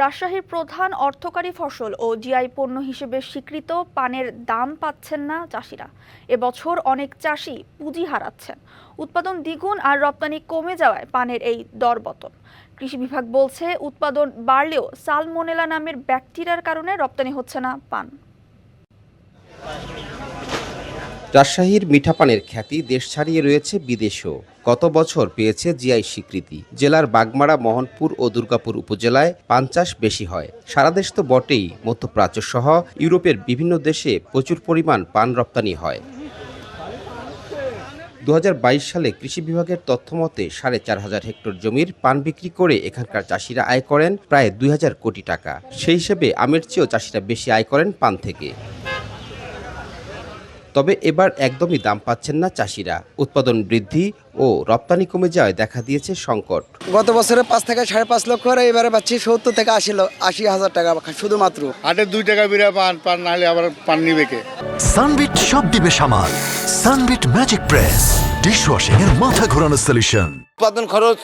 রাজশাহীর প্রধান অর্থকারী ফসল ও জিআই পণ্য হিসেবে স্বীকৃত পানের দাম পাচ্ছেন না চাষিরা। এবছর অনেক চাষি পুঁজি হারাচ্ছেন। উৎপাদন দ্বিগুণ আর রপ্তানি কমে যাওয়ায় পানের এই দরপতন কৃষি বিভাগ বলছে, উৎপাদন বাড়লেও সালমোনেলা নামের ব্যাকটেরিয়ার কারণে রপ্তানি হচ্ছে না পান। রাজশাহীর মিঠা পানের খ্যাতি দেশ ছাড়িয়ে রয়েছে বিদেশেও। গত বছর পেয়েছে জিআই স্বীকৃতি। জেলার বাগমারা, মোহনপুর ও দুর্গাপুর উপজেলায় পান চাষ বেশি হয়। সারা দেশ তো বটেই, মধ্যপ্রাচ্য সহ ইউরোপের বিভিন্ন দেশে প্রচুর পরিমাণ পান রপ্তানি হয়। দু হাজার বাইশ সালে কৃষি বিভাগের তথ্য মতে সাড়ে চার হাজার হেক্টর জমির পান বিক্রি করে এখানকার চাষিরা আয় করেন প্রায় দুই হাজার কোটি টাকা। সেই হিসেবে আমের চেয়েও চাষিরা বেশি আয় করেন পান থেকে। তবে এবার একদমই দাম পাচ্ছেন না চাষিরা। উৎপাদন বৃদ্ধি ও রপ্তানি কমে যাওয়ায় দেখা দিয়েছে সংকট। গত বছরে পাঁচ থেকে সাড়ে পাঁচ লক্ষ আর এবারে পাচ্ছি সত্তর থেকে আশি আশি হাজার টাকা শুধুমাত্র। হাটে দুই টাকা বিরা পান পান নাহলে আবার পান নিবে কে? সানবিট সব দিবে সামাল। সানবিট ম্যাজিক প্রেস ডিশওয়াশিং এর মাথা ঘোরানো সলিউশন উৎপাদন খরচ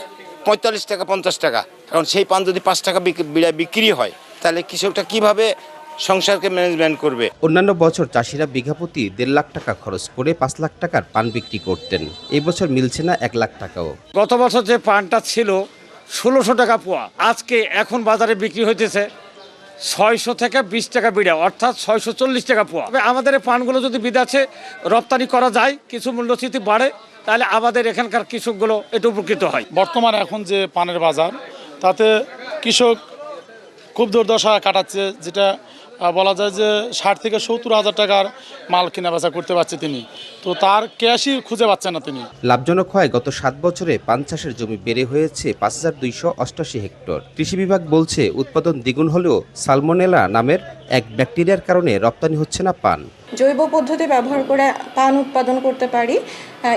পঁয়তাল্লিশ টাকা পঞ্চাশ টাকা। কারণ সেই পান যদি পাঁচ টাকা বিক- বিক্রি হয় তাহলে কৃষকটা কীভাবে সংসারকে ম্যানেজমেন্ট করবে। অন্যান্য বছর চাষিরা বিঘাপতি দেড় লাখ টাকা খরচ করে পাঁচ লাখ টাকার পান বিক্রি করতেন। এই বছর মিলছে না এক লাখ টাকাও। গত বছর যে পানটা ছিল ষোলোশো টাকা পোয়া। আজকে এখন বাজারে বিক্রি হইতেছে ছয়শো থেকে বিশ টাকা বিড়া অর্থাৎ ছয়শো চল্লিশ টাকা পোয়া। তবে আমাদের এই পানগুলো যদি বিদেশে রপ্তানি করা যায় কিছু মূল্যস্ফীতি বাড়ে তাহলে আমাদের এখানকার কৃষকগুলো একটু উপকৃত হয়। বর্তমান এখন যে পানের বাজার তাতে কৃষক খুব দুর্দশা কাটাচ্ছে যেটা বলা যায় যে ষাট থেকে সত্তর হাজার টাকার মাল কেনা বেচা করতে পারছে তিনি। তো তার ক্যাশই খুঁজে পাচ্ছে না তিনি। লাভজনক হয় গত সাত বছরে পান চাষের জমি বেড়ে হয়েছে পাঁচ হাজার দুইশো অষ্টাশি হেক্টর। কৃষি বিভাগ বলছে উৎপাদন দ্বিগুণ হলেও সালমোনেলা নামের এক ব্যাকটেরিয়ার কারণে রপ্তানি হচ্ছে না পান। জৈব পদ্ধতি ব্যবহার করে পান উৎপাদন করতে পারি।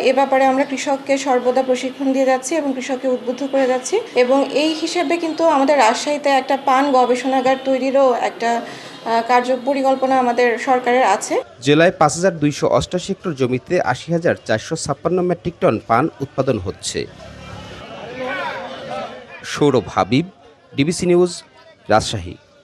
এ ব্যাপারে আমরা কৃষককে সর্বদা প্রশিক্ষণ দিয়ে যাচ্ছি এবং কৃষককে উদ্বুদ্ধ করে যাচ্ছি। এবং এই হিসেবে কিন্তু আমাদের রাজশাহীতে একটা পান গবেষণাগার তৈরিরও একটা কার্য পরিকল্পনা আমাদের সরকারের আছে। জেলায় পাঁচ হাজার দুইশো অষ্টাশি হেক্টর জমিতে আশি হাজার চারশো ছাপ্পান্ন মেট্রিক টন পান উৎপাদন হচ্ছে। Saurav Habib, DBC news, Rajshahi.